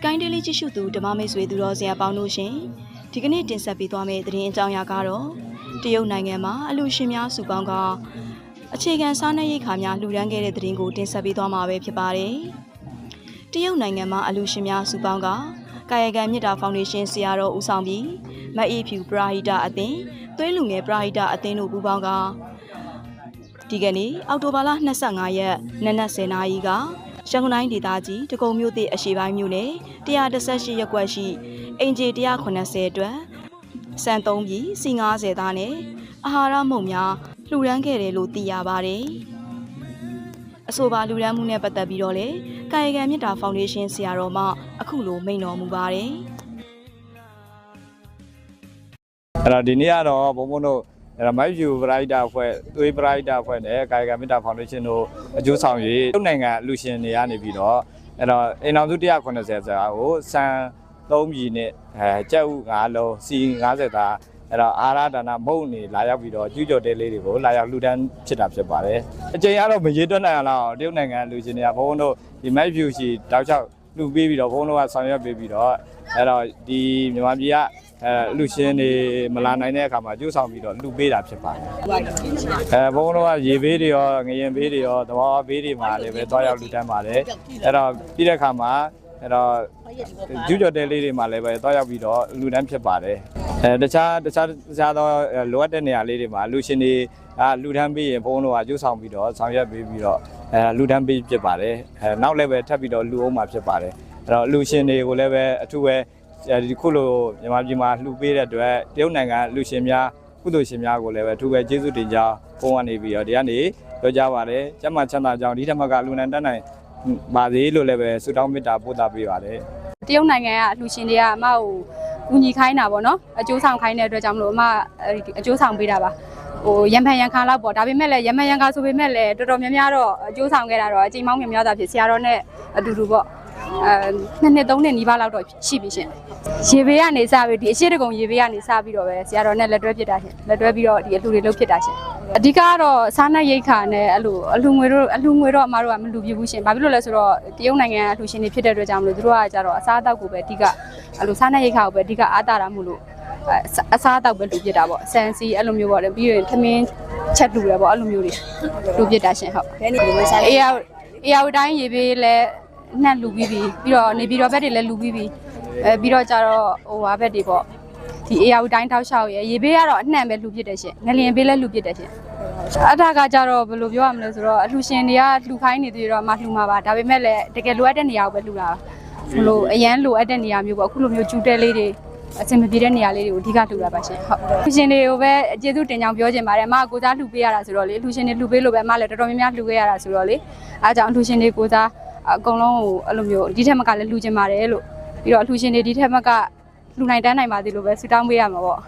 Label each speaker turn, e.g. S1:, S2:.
S1: Sky Daily ကြည့်ရှုသူဓမ္မမိတ်ဆွေသူတော်စရာပေါင်းတို့ရှင်ဒီကနေ့တင်ဆက်ပေးသွားမယ့်သတင်းအကြောင်းအရာကတော့တရုတ်နိုင်ငံမှာအလူရှင်များစုပေါင်းကအခြေခံစားနပ်ရိက္ခာများလှူဒန်းခဲ့တဲ့သတင်းကိုတင်ဆက်ပေးသွားမှာပဲဖြစ်ပါတယ်တရုတ်နိုင်ငံမှာအလူရှင်များစုပေါင်းကကာယကံမြစ်တာဖောင်ဒေးရှင်းဆရာတော်ဦးဆောင်ပြီးမအေးဖြူပရာဟိတအသင်းသွေးလူငယ်ပရာဟိတအသင်းတို့ပူးပေါင်းကဒီကနေ့အောက်တိုဘာလ25ရက်နနက်10:00နာရီက ရန်ကုန်တိုင်းဒေသကြီးတကုံမြို့သည့်အရှိပိုင်းမြို့နယ်118ရပ်ကွက်ရှိအင်ဂျီ190အတွက်စံသုံးပြီးစီ90သားနဲ့အာဟာရမုံများလှူဒန်းခဲ့တယ်လို့သိရပါတယ်။အဆိုပါလှူဒန်းမှုနဲ့ပတ်သက်ပြီးတော့လေကာယကံမြစ်တာဖောင်ဒေးရှင်းဆရာတော်မှအခုလိုမိန့်တော်မူပါတယ်။
S2: အဲ့တော့ဒီနေ့ကတော့ဘုံဘုံတို့ အဲ့တော့မိုက်ဖြူပရိုက်တာအဖွဲ့သွေးပရိုက်တာအဖွဲ့နဲ့ကာယကံမေတ္တာဖောင်ဒေးရှင်းတို့အကျိုးဆောင်၍တုတ်နိုင်ငံလူရှင်တွေကနေပြီးတော့အဲ့တော့အိမ်အောင်စု190ဆိုတာကိုစံ3ပြည်နဲ့အဲကြက်ဥ9လုံးစီ90သားအဲ့တော့အာရဒါနာမုံနေလာရောက်ပြီးတော့ကျူးကျော်တဲလေးတွေကိုလာရောက်လှူဒန်းဖြစ်တာဖြစ်ပါတယ်အချိန်ကတော့မရေတွက်နိုင်အောင်တော့တရုတ်နိုင်ငံလူရှင်တွေကဘုံဘုံတို့ဒီမိုက်ဖြူရှိတောက်ချောက်လှူပေးပြီးတော့ဘုံဘုံတို့ကဆောင်ရွက်ပေးပြီးတော့အဲ့တော့ဒီမြန်မာပြည်က အဲလူရှင်တွေမလာနိုင်တဲ့အခါမှာကျိုးဆောင်ပြီးတော့လူပေးတာဖြစ်ပါတယ်အဲဘုန်းဘုန်းတို့ကရေဘေးတွေရောငရင်ဘေးတွေရောသဘာဝဘေးတွေမှာလည်းပဲတွားရောက်လူတန်းပါတယ်အဲ့တော့ပြီးတဲ့အခါမှာအဲ့တော့ကျူးကျော်တဲလေးတွေမှာလည်းပဲတွားရောက်ပြီးတော့လူတန်းဖြစ်ပါတယ်အဲတခြားတခြားတခြားသောလိုအပ်တဲ့နေရာလေးတွေမှာလူရှင်တွေကလူတန်းပေးရင်ဘုန်းဘုန်းတို့ကကျိုးဆောင်ပြီးတော့ဆောင်ရွက်ပေးပြီးတော့အဲလူတန်းပေးဖြစ်ပါတယ်အဲနောက်လည်းပဲထပ်ပြီးတော့လူအောင်မှာဖြစ်ပါတယ်အဲ့တော့လူရှင်တွေကိုလည်းပဲအထူးပဲအဲ ဒီခုလိုမြန်မာပြည်မှာလှူပေးတဲ့အတွက်တရုတ်နိုင်ငံလူရှင်များကုသိုလ်ရှင်များကိုလည်းပဲအထူးပဲကျေးဇူးတင်ကြောင်းပုံကနေပြီးတော့ဒီကနေပြောကြပါတယ်ကျမ်းမာချမ်းသာကြောင်းဒီထက်မကလူနိုင်တတ်နိုင်ပါစေလို့လည်းပဲဆုတောင်းမေတ္တာပို့သပေးပါတယ်
S3: တရုတ်နိုင်ငံကအလှူရှင်တွေကအမကိုကူညီခိုင်းတာပေါ့နော်အကျိုးဆောင်ခိုင်းတဲ့အတွက်ကြောင့်မလို့အမအဲဒီအကျိုးဆောင်ပေးတာပါဟိုရံဖန်ရံခါလောက်ပေါ့ဒါပေမဲ့လည်းရံဖန်ရံခါဆိုပေမဲ့လည်းတော်တော်များများတော့အကျိုးဆောင်ခဲ့တာတော့အချိန်မောင်းများများသာဖြစ်ဆရာတော်နဲ့အတူတူပေါ့ အဲနှစ်နှစ်သုံးနှစ်နီးပါးလောက်တော့ရှိပြီရှင်ရေဘေးကနေစပြီးဒီအရှိတကုံရေဘေးကနေစပြီးတော့ပဲဆရာတော်နဲ့လက်တွဲဖြစ်တာရှင်လက်တွဲပြီးတော့ဒီအလှူတွေလုပ်ဖြစ်တာရှင်အဓိကကတော့စားနပ်ရိက္ခာနဲ့အလှအလှငွေတို့အလှငွေတော့အမတို့ကမလှူပြဘူးရှင်ဘာဖြစ်လို့လဲဆိုတော့တရုတ်နိုင်ငံအလှူရှင်တွေဖြစ်တဲ့အတွက်ကြောင့်မလို့တို့ကကြတော့အစားအသောက်ကိုပဲအဓိကအလှစားနပ်ရိက္ခာကိုပဲအဓိကအားတာတာမို့လို့အစားအသောက်ပဲလှူပြတာပေါ့ဆန်စီအဲ့လိုမျိုးပေါ့လေပြီးရင်သမင်းချက်လှူရပေါ့အဲ့လိုမျိုးတွေလှူပြတာရှင်ဟုတ်
S4: ဘယ်နည်းလိုစားလဲ
S3: အေးရအေးရတိုင်းရေပေးလဲ နှက်လူပြီးပြီပြီးတော့နေပြီးတော့ဘက်တွေလည်းလူပြီးပြီအဲပြီးတော့ကြတော့ဟိုဟာဘက်တွေပေါ့ဒီအေးရတိုင်းတောက်လျှောက်ရရေပေးကတော့အနှံ့ပဲလူပြစ်တယ်ရှင်ငလျင်ပေးလဲလူပြစ်တယ်ရှင်အထာကကြတော့ဘယ်လိုပြောရမလဲဆိုတော့အလှရှင်တွေကလှူခိုင်းနေသေးတော့မှလှူမှာပါဒါပေမဲ့လည်းတကယ်လိုအပ်တဲ့နေရာကိုပဲလှူတာဘလို့အရန်လိုအပ်တဲ့နေရာမျိုးပေါ့အခုလိုမျိုးကျူတဲလေးတွေအဆင်မပြေတဲ့နေရာလေးတွေကိုအဓိကလှူတာပါရှင်ဟုတ်လှူရှင်တွေကိုပဲကျေးဇူးတင်ကြောင်းပြောချင်ပါတယ်အမကကိုစားလှူပေးရတာဆိုတော့လေလှူရှင်တွေလှူပေးလို့ပဲအမလည်းတော်တော်များများလှူခဲ့ရတာဆိုတော့လေအားကြောင့်လှူရှင်တွေကိုစား အကုန်လုံးကိုအဲ့လိုမျိုးဒီထက်မကလည်းလှူချင်ပါတယ်လို့ပြီးတော့လှူရှင်တွေဒီထက်မကလှူနိုင်တန်းနိုင်ပါသေးလို့ပဲဆုတောင်းပေးရမှာပေါ့